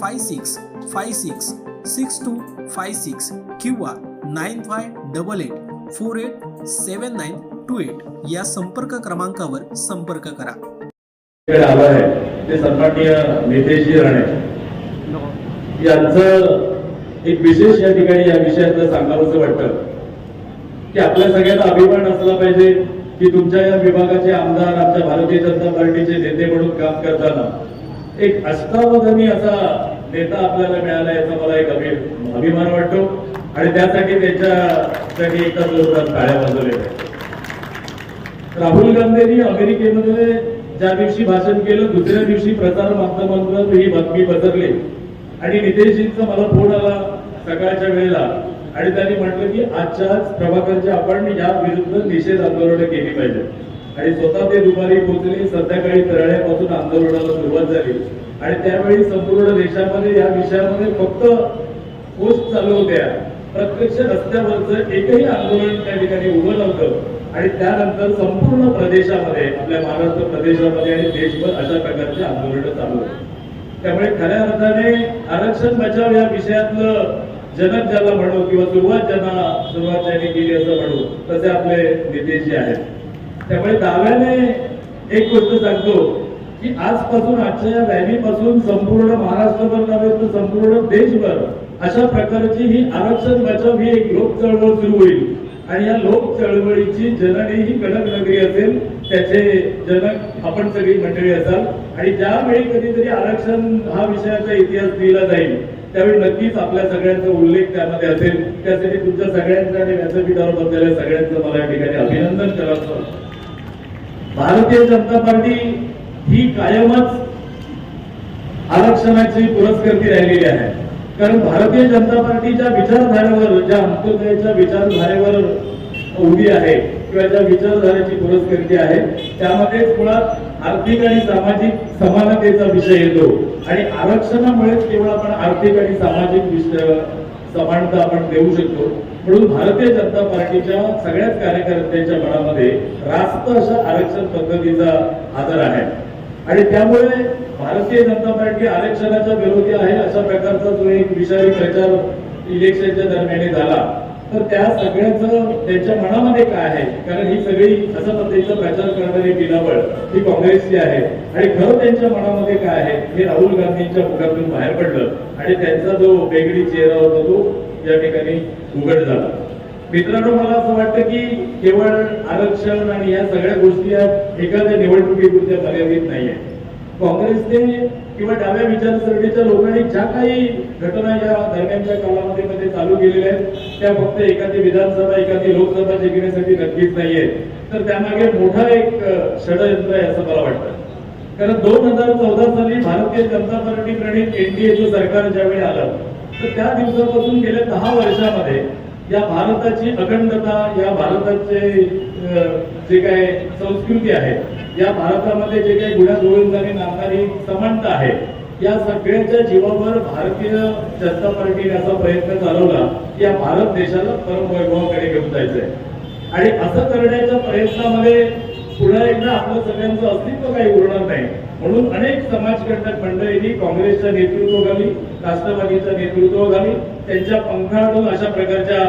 five six five six six two five six किंवा nine five double eight four eight seven nine two eight या संपर्क क्रमांकावर संपर्क करा. कडे आहे. ते सन्माननीय नितेशजी राणे. यांचं एक विशेष या ठिकाणी या विषयातलं सांगावंसं वाटतं. की आपल्या सगळ्यांना अभिमान असला पाहिजे की तुमच्या या विभागाचे आमदार आमच्या भारतीय जनता पार्टीचे नेते म्हणून काम करताना एक अष्टावधानी असा नेता आपल्याला मिळाला याचा मला एक अभि- अभिमान वाटतो. आणि त्यासाठी त्यांच्यासाठी एकदा जोरदार टाळ्या वाजवल्या पाहिजे. राहुल गांधींनी अमेरिकेमध्ये ज्या दिवशी भाषण केलं दुसऱ्या दिवशी प्रसार माध्यमांवर ही बातमी पसरली. आणि नितेशजींचा मला फोन आला सकाळच्या वेळेला. आणि त्यांनी म्हटलं की आजच्या प्रभाकरच्या आपण या विरुद्ध निषेध आंदोलन केली पाहिजे आणि स्वतः ते दुपारी पोहोचले संध्याकाळी तळण्यापासून आंदोलनाला सुरुवात झाली. आणि त्यावेळी संपूर्ण देशामध्ये या विषयामध्ये फक्त पोस्ट चालू होत्या. प्रत्यक्ष रस्त्यावरचं एकही आंदोलन त्या ठिकाणी उभं नव्हतं. आणि त्यानंतर संपूर्ण प्रदेशामध्ये आपल्या महाराष्ट्र प्रदेशामध्ये आणि देशभर अशा प्रकारचे आंदोलन चालू. होते त्यामुळे खऱ्या अर्थाने आरक्षण बचाव या विषयातलं जनक ज्याला म्हणू किंवा सुरुवात ज्यांना सुरुवात ज्यांनी केली असं म्हणू तसे आपले नितेशजी आहेत. त्यामुळे दाव्याने एक गोष्ट सांगतो की आजपासून आजच्या या रॅलीपासून संपूर्ण महाराष्ट्रभर नव्हे तर संपूर्ण देशभर अशा प्रकारची ही आरक्षण बचाव ही एक लोक चळवळ सुरू होईल. आणि या लोक चळवळीची जननी ही कडक नगरी असेल त्याचे जनक आपण सगळी मंडळी असाल. आणि ज्यावेळी कधीतरी आरक्षण हा विषयाचा इतिहास लिहिला जाईल त्यावेळी नक्कीच आपल्या सगळ्यांचा उल्लेख त्यामध्ये असेल. त्यासाठी तुमच्या सगळ्यांचा आणि व्यासपीठावर बसलेल्या सगळ्यांचं मला या ठिकाणी अभिनंदन. करावं भारतीय जनता पार्टी ही कायमच आरक्षणाची पुरस्कृती राहिलेली आहे. कारण भारतीय जनता पार्टीच्या विचारधारेवर ज्या अंत्योदयाच्या विचारधारेवर उभी आहे किंवा ज्या विचारधारेची पुरस्कृती आहे त्यामध्ये मुळात आर्थिक आणि सामाजिक समानतेचा विषय येतो. आणि आरक्षणामुळेच केवळ आपण आर्थिक आणि सामाजिक विषय समानता आपण देऊ शकतो. म्हणून भारतीय जनता पार्टीच्या सगळ्याच कार्यकर्त्यांच्या मनामध्ये रास्त अशा आरक्षण पद्धतीचा आदर आहे. आणि त्यामुळे भारतीय जनता पार्टी आरक्षणाच्या विरोधी आहे अशा प्रकारचा जो एक विषारी प्रचार इलेक्शनच्या दरम्यान झाला. तर त्या सगळ्याचं त्यांच्या मनामध्ये काय आहे? कारण ही सगळी अशा पद्धतीचा प्रचार करणारी पिलावळ ही काँग्रेसची आहे. आणि खरं त्यांच्या मनामध्ये काय आहे? हे राहुल गांधींच्या मुखातून बाहेर पडलं. आणि त्यांचा जो वेगळी चेहरा होता तो या ठिकाणी उघड झाला. मित्रांनो मला असं वाटतं की केवळ आरक्षण आणि या सगळ्या गोष्टी एखाद्या निवडणुकीपुरत्या मर्यादित नाहीये. काँग्रेसने किंवा डाव्या विचारसरणीच्या लोकांनी ज्या काही घटना या दरम्यानच्या कालावधीमध्ये मध्ये चालू केलेल्या आहेत त्या फक्त एखादी विधानसभा एखादी लोकसभा जिंकण्यासाठी नक्कीच नाहीये. तर त्यामागे मोठा एक षडयंत्र आहे असं मला वाटतं. कारण दोन हजार चौदा साली भारतीय जनता पार्टी प्रणित एनडीएचं सरकार ज्यावेळी आलं तर त्या दिवसापासून गेल्या दहा वर्षामध्ये या भारताची अखंडता या भारताचे जे काही संस्कृती आहे या भारतामध्ये जे काही गुढ्या गोविंदाने नामणारी समानता आहे या सगळ्याच्या जीवावर भारतीय जनता पार्टीने असा प्रयत्न चालवला की या भारत देशाला परमवैभवाकडे घेऊन जायचंय. आणि असं करण्याच्या प्रयत्नामध्ये पुन्हा एकदा आपलं सगळ्यांचं अस्तित्व काही उरणार नाही. म्हणून अनेक समाजकंटक मंडळींनी काँग्रेसच्या नेतृत्वाखाली राष्ट्रवादीच्या नेतृत्वाखाली त्यांच्या पंखाडून अशा प्रकारच्या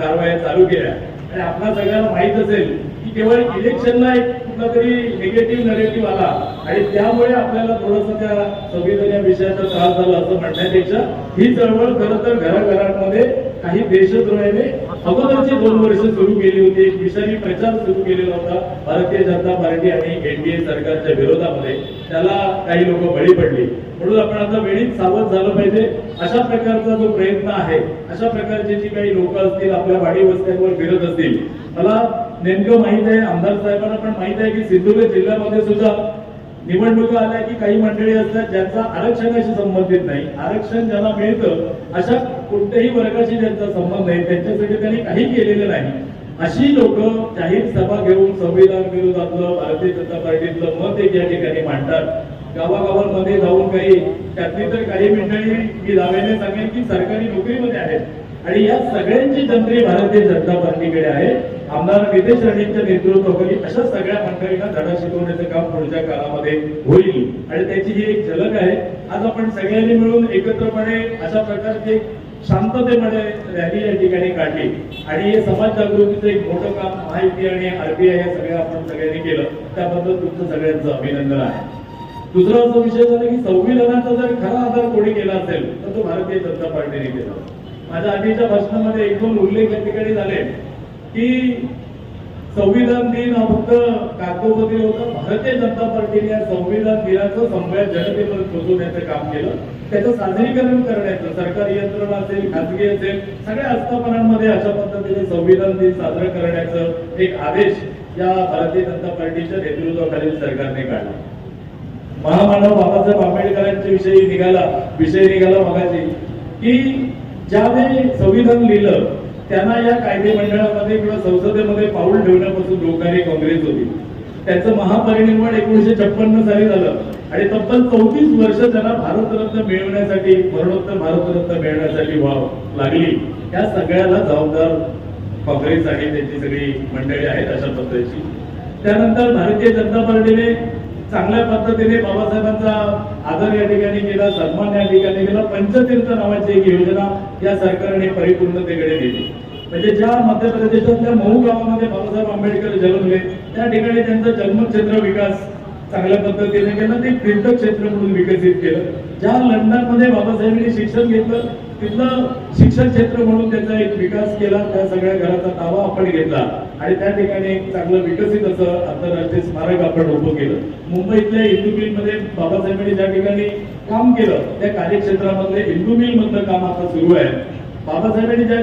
कारवाया चालू केल्या. आणि आपल्या सगळ्यांना माहीत असेल की केवळ इलेक्शनला एक कुठला तरी निगेटिव्ह नरेटिव्ह आला. आणि त्यामुळे आपल्याला थोडस त्या संविधान या विषयाचा त्रास झाला असं म्हणण्यापेक्षा ही चळवळ खरं तर घराघरांमध्ये काही देशद्रोहाने अगोदरचे दोन वर्ष सुरू केली होती. एक विषारी प्रचार सुरू केलेला होता. भारतीय जनता पार्टी आणि एनडीए सरकारच्या विरोधामध्ये त्याला काही लोक बळी पडली. म्हणून आपण आता वेळीच सावध झालं पाहिजे. अशा प्रकारचा जो प्रयत्न आहे अशा प्रकारचे जी काही लोक असतील आपल्या वाडी वस्त्यांवर फिरत असतील मला नेमकं माहीत आहे आमदार साहेबांना पण माहीत आहे की सिंधुदुर्ग जिल्ह्यामध्ये सुद्धा निवडणुका आल्या की काही मंडळी असतात ज्यांचा आरक्षणाशी संबंधित नाही. आरक्षण ज्यांना मिळतं अशा कोणत्याही वर्गाशी त्यांचा संबंध नाही त्यांच्यासाठी त्यांनी काही केलेलं नाही. अशी लोक जाहीर सभा घेऊन संविधान विरोधातलं भारतीय जनता पार्टीतलं मत एक या ठिकाणी मांडतात. गावागावांमध्ये जाऊन काही त्यातली तर काही मंडळी मी दाव्याने सांगेन की सरकारी नोकरीमध्ये आहेत. आणि या सगळ्यांची जंत्री भारतीय जनता पार्टीकडे आहे. आमदार नितेश राणेंच्या नेतृत्वाखाली अशा सगळ्या मंडळींना धडा शिकवण्याचं काम पुढच्या काळामध्ये होईल. आणि त्याची ही एक झलक आहे. आज आपण सगळ्यांनी मिळून एकत्रपणे अशा प्रकारची शांततेमध्ये रॅली या ठिकाणी काढली. आणि हे समाज जागृतीचं एक मोठं काम माहिती आणि आरबीआय हे सगळं आपण सगळ्यांनी केलं. त्याबद्दल तुमचं सगळ्यांचं अभिनंदन आहे. दुसरा असा विषय झाला की संविधानाचा जर खरा आधार कोणी केला असेल तर तो भारतीय जनता पार्टीने केला. माझ्या आधीच्या भाषणामध्ये एक दोन उल्लेख या ठिकाणी झाले की संविधान दिन हा फक्त कागदोपत्री होता भारतीय जनता पार्टीने या संविधान दिनाचं सगळ्या जनतेपर्यंत पोहोचवण्याचं काम केलं. त्याचं सादरीकरण करण्याचं सरकारी यंत्रणा असेल खाजगी असेल सगळ्या आस्थापनांमध्ये अशा पद्धतीने संविधान दिन साजरा करण्याचं एक आदेश या भारतीय जनता पार्टीच्या नेतृत्वाखालील सरकारने काढला. महामानव बाबासाहेब आंबेडकरांच्या विषयी निघाला विषय निघाला मगाची की ज्यावेळी संविधान लिहिलं त्यांना या कायदे मंडळामध्ये किंवा संसदेमध्ये पाऊल ठेवण्यापासून रोखणारी काँग्रेस होती. त्यांचं महापरिनिर्वाण एकोणीशे छप्पन्न साली झालं. आणि तब्बल चौतीस वर्ष त्यांना भारतरत्न मिळवण्यासाठी मरणोत्तर भारतरत्न मिळवण्यासाठी व्हाव लागली. या सगळ्याला जबाबदार काँग्रेस आणि त्यांची सगळी मंडळी आहेत अशा पद्धतीची. त्यानंतर भारतीय जनता पार्टीने चांगल्या पद्धतीने बाबासाहेबांचा आदर या ठिकाणी केला सन्मान या ठिकाणी केला. पंचतीर्थ नावाची एक योजना या सरकारने परिपूर्णतेकडे दिली म्हणजे ज्या मध्य प्रदेशातल्या मऊ गावामध्ये बाबासाहेब आंबेडकर जन्मले त्या ठिकाणी त्यांचा जन्मक्षेत्र विकास चांगल्या पद्धतीने केलं ते तीर्थक्षेत्र म्हणून विकसित केलं. ज्या लंडनमध्ये बाबासाहेबांनी शिक्षण घेतलं तिथलं शिक्षण क्षेत्र म्हणून त्याचा एक विकास केला त्या सगळ्या घराचा ताबा आपण घेतला. आणि त्या ठिकाणी एक चांगलं विकसित असं आंतरराष्ट्रीय स्मारक आपण उभं केलं. मुंबईतल्या इंदू मिलमध्ये बाबासाहेबांनी ज्या ठिकाणी काम केलं त्या कार्यक्षेत्रामधले इंदू मिल मधलं काम आता सुरू आहे. बाबासाहेबांनी ज्या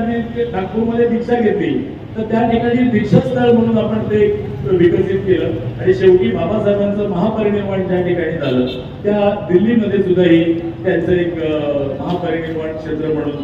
नागपूरमध्ये दीक्षा घेतली तर त्या ठिकाणी दीक्षास्थळ म्हणून आपण ते विकसित केलं. आणि शेवटी बाबासाहेबांचं महापरिनिर्वाण ज्या ठिकाणी झालं त्या दिल्लीमध्ये सुद्धा ही त्यांचं एक महापरिनिर्वाण क्षेत्र म्हणून